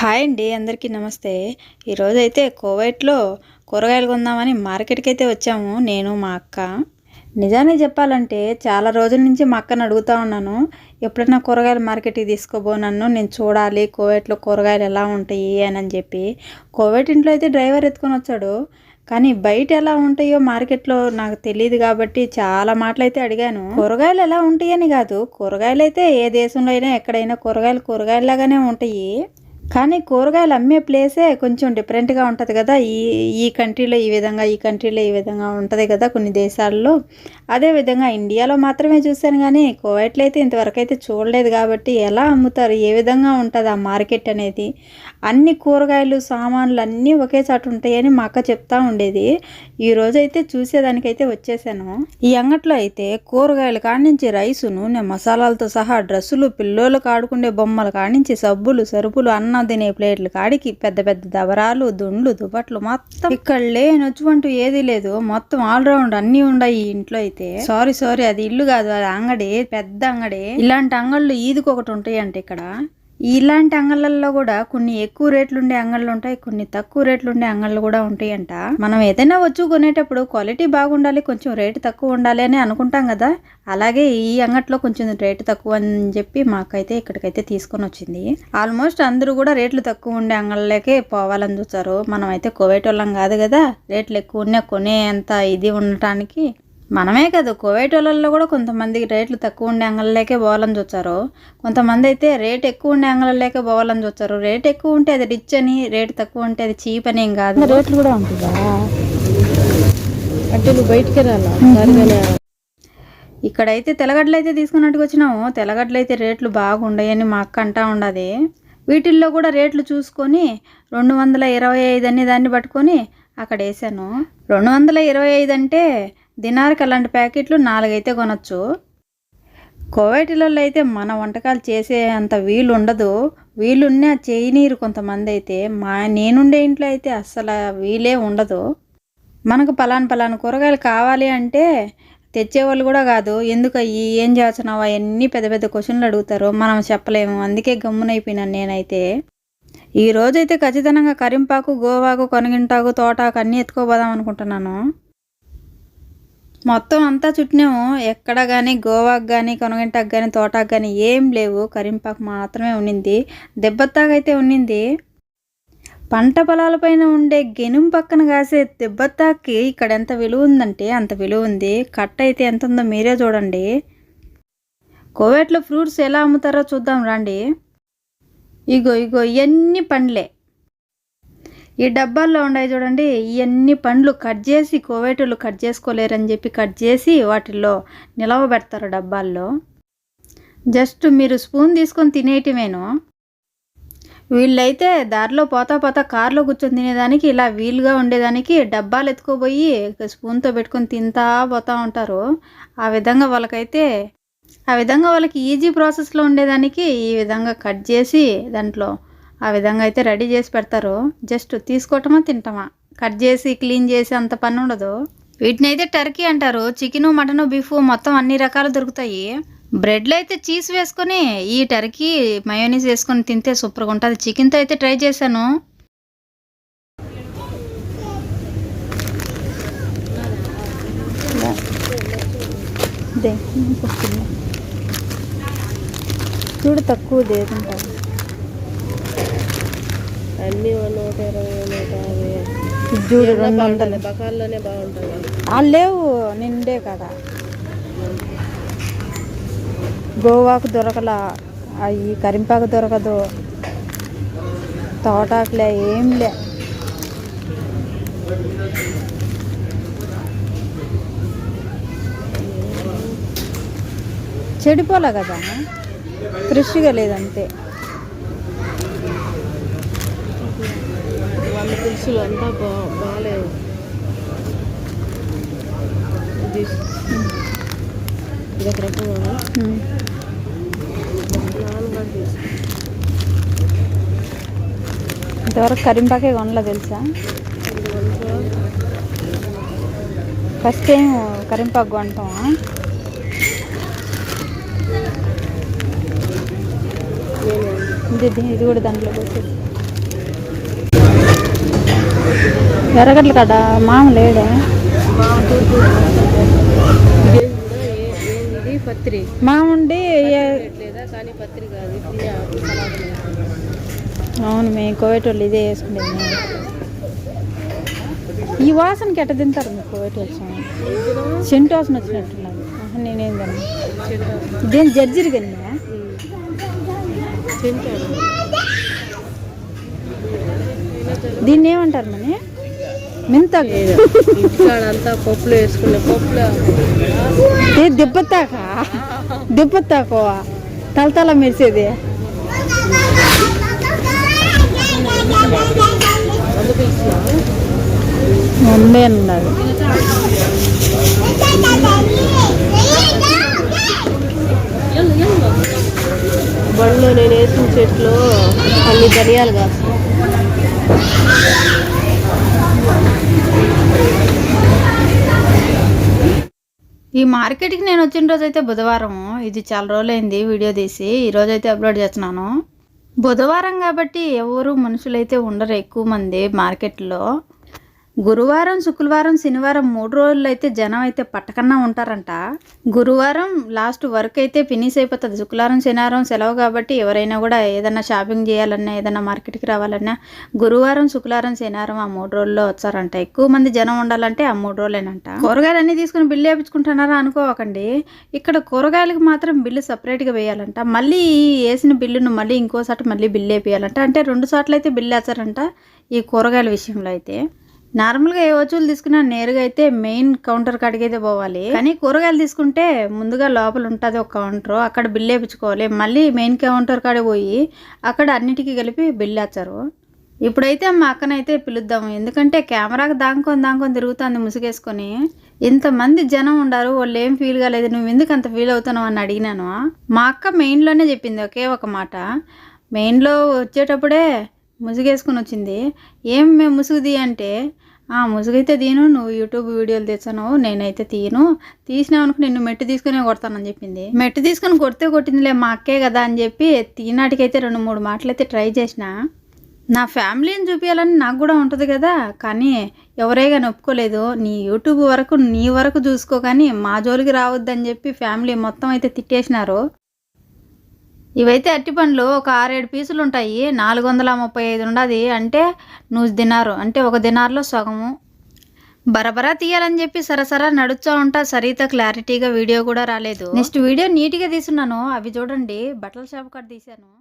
Hi అండి అందరికీ నమస్తే. ఈరోజైతే కోవైట్లో కూరగాయలు కొందామని మార్కెట్కి అయితే వచ్చాము నేను మా అక్క. నిజాన్ని చెప్పాలంటే చాలా రోజుల నుంచి మా అక్కను అడుగుతా ఉన్నాను ఎప్పుడైనా కూరగాయల మార్కెట్కి తీసుకోబో నన్ను నేను చూడాలి కోవైట్లో కూరగాయలు ఎలా ఉంటాయి అని అని చెప్పి. కోవైట్ ఇంట్లో అయితే డ్రైవర్ ఎత్తుకొని వచ్చాడు కానీ బయట ఎలా ఉంటాయో మార్కెట్లో నాకు తెలియదు కాబట్టి చాలా మాటలు అయితే అడిగాను. కూరగాయలు ఎలా ఉంటాయని కాదు కూరగాయలు అయితే ఏ దేశంలో అయినా ఎక్కడైనా కూరగాయలు కూరగాయలాగానే ఉంటాయి. కానీ కూరగాయలు అమ్మే ప్లేసే కొంచెం డిఫరెంట్గా ఉంటుంది కదా. ఈ ఈ కంట్రీలో ఈ విధంగా ఈ కంట్రీలో ఈ విధంగా ఉంటుంది కదా కొన్ని దేశాల్లో. అదే విధంగా ఇండియాలో మాత్రమే చూశాను కానీ కువైట్లో అయితే ఇంతవరకు అయితే చూడలేదు కాబట్టి ఎలా అమ్ముతారు ఏ విధంగా ఉంటుంది ఆ మార్కెట్ అనేది. అన్ని కూరగాయలు సామాన్లు అన్నీ ఒకే చాటు ఉంటాయని మా అక్క చెప్తా ఉండేది. ఈ అయితే చూసేదానికైతే వచ్చేసాను. ఈ అంగట్లో అయితే కూరగాయలు కాడించి రైసు నూనె మసాలాలతో సహా డ్రెస్సులు పిల్లోలకు ఆడుకునే బొమ్మలు కాడించి సబ్బులు సరుపులు అన్నం తినే ప్లేట్లు కాడికి పెద్ద పెద్ద దబరాలు దుండ్లు దుప్పట్లు మొత్తం ఇక్కడ లేనొచ్చుకుంటూ ఏది లేదు. మొత్తం ఆల్ రౌండ్ అన్ని ఉన్నాయి ఈ ఇంట్లో అయితే. సారీ సారీ అది ఇల్లు కాదు అది అంగడి పెద్ద అంగడి. ఇలాంటి అంగళ్ళు ఈదికొకటి ఉంటాయి అంటే ఇక్కడ. ఇలాంటి అంగళ్ళల్లో కూడా కొన్ని ఎక్కువ రేట్లు ఉండే అంగళ్ళు ఉంటాయి కొన్ని తక్కువ రేట్లు ఉండే అంగళ్ళు కూడా ఉంటాయంట. మనం ఏదైనా వచ్చి కొనేటప్పుడు క్వాలిటీ బాగుండాలి కొంచెం రేటు తక్కువ ఉండాలి అని అనుకుంటాం కదా. అలాగే ఈ అంగట్లో కొంచెం రేటు తక్కువ అని చెప్పి మాకైతే ఇక్కడికైతే తీసుకొని వచ్చింది. ఆల్మోస్ట్ అందరూ కూడా రేట్లు తక్కువ ఉండే అంగళ్ళకే పోవాలని చూస్తారు. మనం అయితే కోవేటోళ్ళం కాదు కదా రేట్లు ఎక్కువ ఉన్నా కొనేంత ఇది ఉండటానికి మనమే కదా కోవేట్ వాళ్ళల్లో కూడా కొంతమంది రేట్లు తక్కువ ఉండే అంగళ్ళకే పోవాలని చూస్తారు. కొంతమంది అయితే రేట్ ఎక్కువ ఉండే అంగళ్ళకే పోవాలని చూస్తారు. రేట్ ఎక్కువ ఉంటే అది రిచ్ అని రేట్ తక్కువ ఉంటే అది చీప్ అని ఏం కాదు. రేట్లు కూడా ఉంటుందా అంటే నువ్వు బయటికి రాలా? ఇక్కడైతే తెల్లగడ్డలు అయితే తీసుకున్నట్టుకు వచ్చినాము. తెల్లగడ్డలు అయితే రేట్లు బాగుండయని మా అక్క అంటా ఉండదు. వీటిల్లో కూడా రేట్లు చూసుకొని రెండు వందల ఇరవై ఐదు అనే దాన్ని పట్టుకొని అక్కడ వేసాను రెండు వందల ఇరవై ఐదు అంటే దినారికి అలాంటి ప్యాకెట్లు నాలుగైతే కొనొచ్చు. కోవైటిలలో అయితే మన వంటకాలు చేసే అంత వీలు ఉండదు వీలున్నా చేయనీరు కొంతమంది అయితే మా నేనుండే ఇంట్లో అయితే అస్సలు వీలే ఉండదు. మనకు పలాన్ పలాన్ కూరగాయలు కావాలి అంటే తెచ్చేవాళ్ళు కూడా కాదు. ఎందుకు అయ్యి ఏం చేస్తున్నావు? అవన్నీ పెద్ద పెద్ద క్వశ్చన్లు అడుగుతారు. మనం చెప్పలేము. అందుకే గమ్మునైపోయినాను నేనైతే. ఈ రోజైతే ఖచ్చితంగా కరింపాకు గోవాకు కొనగింటాకు తోటాకు అన్నీ ఎత్తుకోపోదాం అనుకుంటున్నాను. మొత్తం అంతా చుట్టినాము ఎక్కడ కానీ గోవాకు కానీ కొనగింటాకు కానీ తోటాకు కానీ ఏం లేవు. కరింపాకు మాత్రమే ఉండింది దెబ్బత్తాకైతే ఉండింది పంట పొలాలపైన ఉండే గెనుం పక్కన కాసే దెబ్బత్తాకి ఇక్కడ ఎంత విలువ ఉందంటే అంత విలువ ఉంది. కట్ట అయితే ఎంత ఉందో మీరే చూడండి. కోవేట్లో ఫ్రూట్స్ ఎలా అమ్ముతారో చూద్దాం రండి. ఇగో ఇగో ఇవన్నీ పండ్లే. ఈ డబ్బాల్లో ఉన్నాయి చూడండి ఇవన్నీ పండ్లు కట్ చేసి కోవేటోళ్ళు కట్ చేసుకోలేరని చెప్పి కట్ చేసి వాటిల్లో నిలవ పెడతారు డబ్బాల్లో. జస్ట్ మీరు స్పూన్ తీసుకొని తినేయటమేను వీళ్ళైతే దారిలో పోతా పోతా కార్లో కూర్చొని తినేదానికి ఇలా వీలుగా ఉండేదానికి డబ్బాలు ఎత్తుకుపోయి స్పూన్తో పెట్టుకొని తింటా పోతూ ఉంటారు. ఆ విధంగా వాళ్ళకైతే ఆ విధంగా వాళ్ళకి ఈజీ ప్రాసెస్లో ఉండేదానికి ఈ విధంగా కట్ చేసి దాంట్లో ఆ విధంగా అయితే రెడీ చేసి పెడతారు. జస్ట్ తీసుకోవటమా తింటామా? కట్ చేసి క్లీన్ చేసి అంత పని ఉండదు. వీటిని అయితే టర్కీ అంటారు. చికెన్ మటన్ బీఫ్ మొత్తం అన్ని రకాలు దొరుకుతాయి. బ్రెడ్లో అయితే చీజ్ వేసుకొని ఈ టర్కీ మయోనీస్ వేసుకొని తింటే సూపర్గా ఉంటుంది. చికెన్తో అయితే ట్రై చేశాను. దే. చూడు తక్కువ దేకుంటాను అన్ని నూట ఇరవై నూట యాభై. చూడు రెండు వందలు. బకాల్లోనే బాగుంటుంది. ఆ, లేవు నిండే కదా. గోవాకు దొరకల అవి కరింపాకు దొరకదు. తోటాకులే ఏం లే. చెడిపోలే కదా? ఫ్రెష్గా లేదంతే. వాళ్ళ పులుసులు అంతా బాగాలేవు ఇది రకంగా ఇంతవరకు కరింపాకే కొనలే తెలుసా? ఫస్ట్ టైం కరింపాకు కొంటామా? ఇది ఇది కూడా దాంట్లో పోసేది ఎర్రగడ్డల కడ మామ లేడే? పత్రి అవును మేము కోవిడ్ వాళ్ళు ఇదే వేసుకునేది. ఈ వాసనకి ఎట్ట తింటారు మీకు కోవిడ్ వచ్చాము సెంటు వాసన వచ్చినట్టున్నది నేనేం తిన్నాను ఇదేం జర్జీరి కన్నా దీన్ని ఏమంటారు మని మింత అంతా పప్పులు వేసుకునే పప్పులు. ఏ దెబ్బతాక దెబ్బతాకో తలతల మెరిసేది. ముందే ఉన్నది బండ్లో నేను వేసిన చెట్లు అన్ని ధనియాలు కాస్తాయి ఈ మార్కెట్కి నేను వచ్చిన రోజు అయితే బుధవారం. ఇది చాలా రోజులైంది వీడియో తీసి. ఈరోజు అయితే అప్లోడ్ చేస్తున్నాను. బుధవారం కాబట్టి ఎవరు మనుషులైతే ఉండరు ఎక్కువ మంది మార్కెట్లో. గురువారం శుక్రవారం శనివారం మూడు రోజులు అయితే జనం అయితే పట్టకన్నా ఉంటారంట. గురువారం లాస్ట్ వర్క్ అయితే ఫినిష్ అయిపోతుంది. శుక్రవారం శనివారం సెలవు కాబట్టి ఎవరైనా కూడా ఏదైనా షాపింగ్ చేయాలన్నా ఏదైనా మార్కెట్కి రావాలన్నా గురువారం శుక్రవారం శనివారం ఆ మూడు రోజుల్లో వచ్చారంట. ఎక్కువ మంది జనం ఉండాలంటే ఆ మూడు రోజులేనంట. కూరగాయలు అన్నీ తీసుకుని బిల్లు వేయించుకుంటున్నారా అనుకోకండి ఇక్కడ కూరగాయలకు మాత్రం బిల్లు సపరేట్గా వేయాలంట. మళ్ళీ ఈ వేసిన బిల్లును మళ్ళీ ఇంకోసారి మళ్ళీ బిల్లు వేయాలంట అంటే రెండు సార్లు అయితే బిల్లు వేస్తారంట ఈ కూరగాయల విషయంలో అయితే. నార్మల్గా ఏ వస్తువులు తీసుకున్నా నేరుగా అయితే మెయిన్ కౌంటర్ కాడికి అయితే పోవాలి. కానీ కూరగాయలు తీసుకుంటే ముందుగా లోపల ఉంటుంది ఒక కౌంటర్ అక్కడ బిల్లు వేయించుకోవాలి. మళ్ళీ మెయిన్ కౌంటర్ కాడ పోయి అక్కడ అన్నిటికీ కలిపి బిల్ వేస్తారు. ఇప్పుడైతే మా అక్కనైతే పిలుద్దాము. ఎందుకంటే కెమెరాకి దాంకొని దాంకొని తిరుగుతుంది ముసుగేసుకొని. ఇంతమంది జనం ఉండారు వాళ్ళు ఏం ఫీల్ కాలేదు. నువ్వు ఎందుకు అంత ఫీల్ అవుతున్నావు అని అడిగినాను. మా అక్క మెయిన్లోనే చెప్పింది ఒకే ఒక మాట. మెయిన్లో వచ్చేటప్పుడే ముసుగేసుకుని వచ్చింది ఏం మేము ముసుగుది? అంటే ఆ ముసుగైతే తీను నువ్వు యూట్యూబ్ వీడియోలు తెచ్చాను నేనైతే తీను. తీసినావు అనుకో నిన్ను మెట్టు తీసుకునే కొడతానని చెప్పింది. మెట్టు తీసుకొని కొడితే కొట్టిందిలే మా అక్కే కదా అని చెప్పి తీనాటికైతే రెండు మూడు మాటలు అయితే ట్రై చేసిన. నా ఫ్యామిలీని చూపించాలని నాకు కూడా ఉంటుంది కదా కానీ ఎవరైగా ఒప్పుకోలేదు నీ యూట్యూబ్ వరకు నీ వరకు చూసుకో కానీ మా జోలికి రావద్దని చెప్పి ఫ్యామిలీ మొత్తం అయితే తిట్టేసినారు. ఇవైతే అట్టి పండ్లు ఒక ఆరేడు పీసులు ఉంటాయి. నాలుగు వందల ముప్పై ఐదు ఉండదు. అంటే నువ్వు దినారు. అంటే ఒక దినార్లో సగము. బరబరా తీయాలని చెప్పి సరసరా నడుచా ఉంటా. సరిత క్లారిటీగా వీడియో కూడా రాలేదు. నెక్స్ట్ వీడియో నీట్గా తీసున్నాను అవి చూడండి. బట్టల షాప్ కాడ తీశాను.